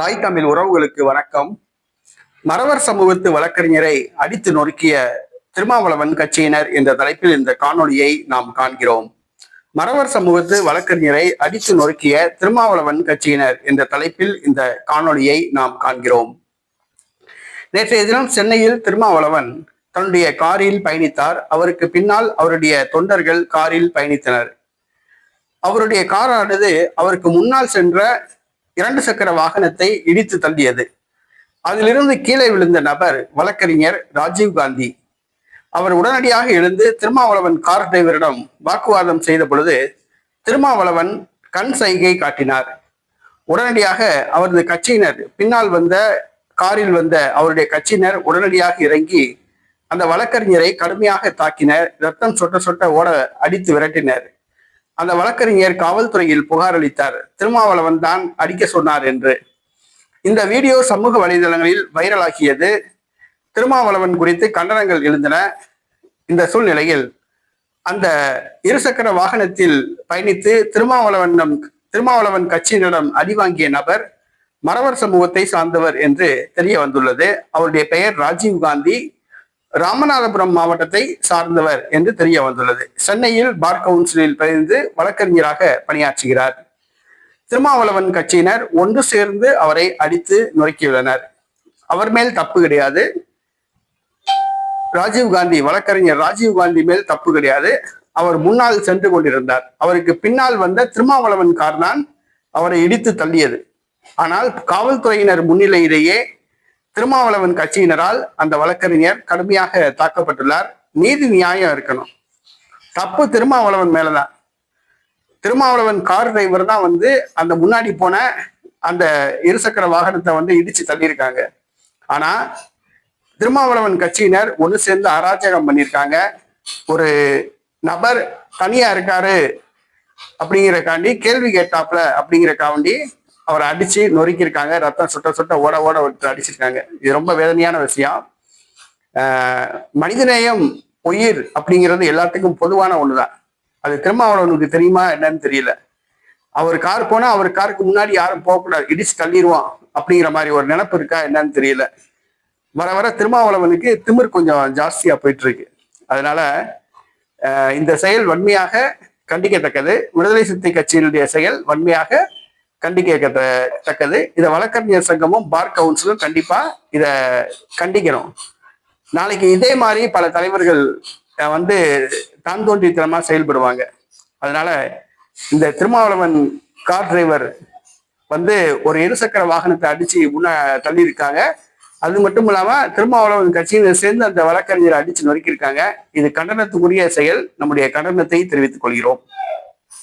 தாய் தமிழ் உறவுகளுக்கு வணக்கம். மறவர் சமூகத்து வழக்கறிஞரை அடித்து நொறுக்கிய திருமாவளவன் கட்சியினர் என்ற தலைப்பில் இந்த காணொளியை நாம் காண்கிறோம். மறவர் சமூகத்து வழக்கறிஞரை அடித்து நொறுக்கிய திருமாவளவன் கட்சியினர் என்ற தலைப்பில் இந்த காணொளியை நாம் காண்கிறோம். நேற்றைய தினம் சென்னையில் திருமாவளவன் தன்னுடைய காரில் பயணித்தார். அவருக்கு பின்னால் அவருடைய தொண்டர்கள் காரில் பயணித்தனர். அவருடைய காரானது அவருக்கு முன்னால் சென்ற இரண்டு சக்கர வாகனத்தை இடித்து தள்ளியது. அதிலிருந்து கீழே விழுந்த நபர் வழக்கறிஞர் ராஜீவ் காந்தி. அவர் உடனடியாக எழுந்து திருமாவளவன் கார் டிரைவரிடம் வாக்குவாதம் செய்த பொழுது திருமாவளவன் கண் சைகை காட்டினார். உடனடியாக அவரது கட்சியினர் பின்னால் வந்த காரில் வந்த அவருடைய கட்சியினர் உடனடியாக இறங்கி அந்த வழக்கறிஞரை கடுமையாக தாக்கினர். ரத்தம் சொட்ட சொட்ட ஓட அடித்து விரட்டினர். அந்த வழக்கறிஞர் காவல்துறையில் புகார் அளித்தார். திருமாவளவன் தான் அடிக்க சொன்னார் என்று. இந்த வீடியோ சமூக வலைதளங்களில் வைரலாகியது. திருமாவளவன் குறித்து கண்டனங்கள் எழுந்தன. இந்த சூழ்நிலையில் அந்த இருசக்கர வாகனத்தில் பயணித்து திருமாவளவனம் திருமாவளவன் கட்சியினரிடம் அடிவாங்கிய நபர் மறவர் சமூகத்தை சார்ந்தவர் என்று தெரிய வந்துள்ளது. அவருடைய பெயர் ராஜீவ் காந்தி. ராமநாதபுரம் மாவட்டத்தை சார்ந்தவர் என்று தெரிய வந்துள்ளது. சென்னையில் பார் கவுன்சிலில் பயிர்ந்து வழக்கறிஞராக பணியாற்றுகிறார். திருமாவளவன் கட்சியினர் ஒன்று சேர்ந்து அவரை அடித்து நொறுக்கியுள்ளனர். அவர் மேல் தப்பு கிடையாது. ராஜீவ் காந்தி வழக்கறிஞர் ராஜீவ் காந்தி மேல் தப்பு கிடையாது. அவர் முன்னால் சென்று கொண்டிருந்தார். அவருக்கு பின்னால் வந்த திருமாவளவன் கார் தான் அவரை இடித்து தள்ளியது. ஆனால் காவல்துறையினர் முன்னிலையிலேயே திருமாவளவன் கட்சியினரால் அந்த வழக்கறிஞர் கடுமையாக தாக்கப்பட்டுள்ளார். நீதி நியாயம் இருக்கணும். தப்பு திருமாவளவன் மேலதான். திருமாவளவன் கார் டிரைவர் தான் வந்து அந்த முன்னாடி போன அந்த இருசக்கர வாகனத்தை வந்து இடிச்சு தள்ளியிருக்காங்க. ஆனா திருமாவளவன் கட்சியினர் ஒன்று சேர்ந்து அராஜகம் பண்ணியிருக்காங்க. ஒரு நபர் தனியா இருக்காரு அப்படிங்கிறக்காண்டி கேள்வி கேட்டாப்ல அப்படிங்கிறக்காண்டி அவரை அடிச்சு நொறுக்கியிருக்காங்க. ரத்தம் சுட்ட சுட்ட ஓட ஓட ஒருத்தர் அடிச்சிருக்காங்க. இது ரொம்ப வேதனையான விஷயம். மனிதநேயம் உயிர் அப்படிங்கிறது எல்லாத்துக்கும் பொதுவான ஒண்ணுதான். அது திருமாவளவனுக்கு தெரியுமா என்னன்னு தெரியல. அவர் கார் போனா அவர் காருக்கு முன்னாடி யாரும் போகக்கூடாது இடிச்சு தள்ளிடுவோம் அப்படிங்கிற மாதிரி ஒரு நினப்பு இருக்கா என்னன்னு தெரியல. வர வர திருமாவளவனுக்கு திமிர் கொஞ்சம் ஜாஸ்தியா போயிட்டு இருக்கு அதனால இந்த செயல் வன்மையாக கண்டிக்கத்தக்கது. விடுதலை சிறுத்தை கட்சியினுடைய செயல் வன்மையாக கண்டிக்கத்தக்கது இதை வழக்கறிஞர் சங்கமும் பார் கவுன்சிலும் கண்டிப்பா இதை கண்டிக்கணும். நாளைக்கு இதே மாதிரி பல தலைவர்கள் வந்து தான் தோன்றித்தனமா செயல்படுவாங்க. அதனால இந்த திருமாவளவன் கார் டிரைவர் வந்து ஒரு இருசக்கர வாகனத்தை அடிச்சு முன்ன தள்ளியிருக்காங்க. அது மட்டும் இல்லாம திருமாவளவன் கட்சியினர் சேர்ந்து அந்த வழக்கறிஞரை அடிச்சு நொறுக்கியிருக்காங்க. இது கண்டனத்துக்குரிய செயல். நம்முடைய கண்டனத்தை தெரிவித்துக் கொள்கிறோம்.